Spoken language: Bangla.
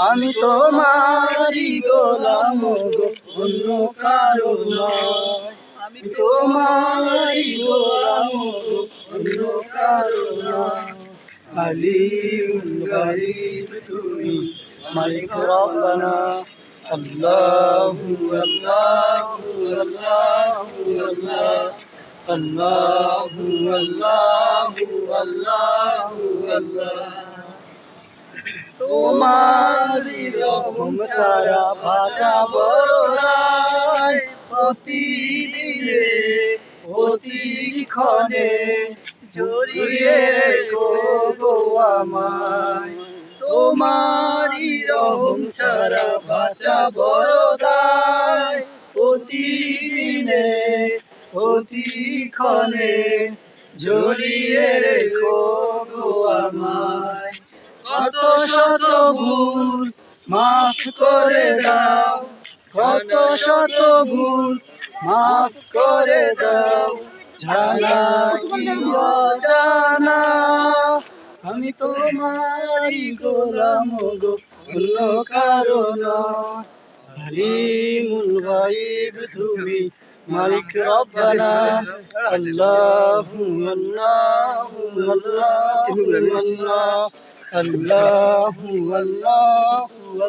আমি তোমারি গোলাম অন্য কারও আমি তোমারি গোলাম গো, অন্য কারও নয়। আলিম গাইব তুমি মালিক রব্বানা। আল্লাহু আল্লাহু আল্লাহু আল্লাহ। আল্লাহু আল্লাহু আল্লাহু আল্লাহ। তোমারি রহম ছাড়া বাঁচা বড়াই প্রতিদিনে প্রতিক্ষণে জড়িয়ে গো আমায়। তোমারি রহম ছাড়া বাঁচা বড়দায় প্রতিদিনে প্রতিক্ষণে জড়িয়ে রেখো গো আমায়। কত শত ভুল মাফ করে দাও। কত শত ভুল মাফ করে দাও। জানা কি অজানা, আমি তোমারি গোলাম গো, অন্য কারণ হালিমুল গাইব তুমি মালিক রব্বানা, আল্লাহু আল্লাহু আল্লাহু আল্লাহ আল্লাহু আল্লাহু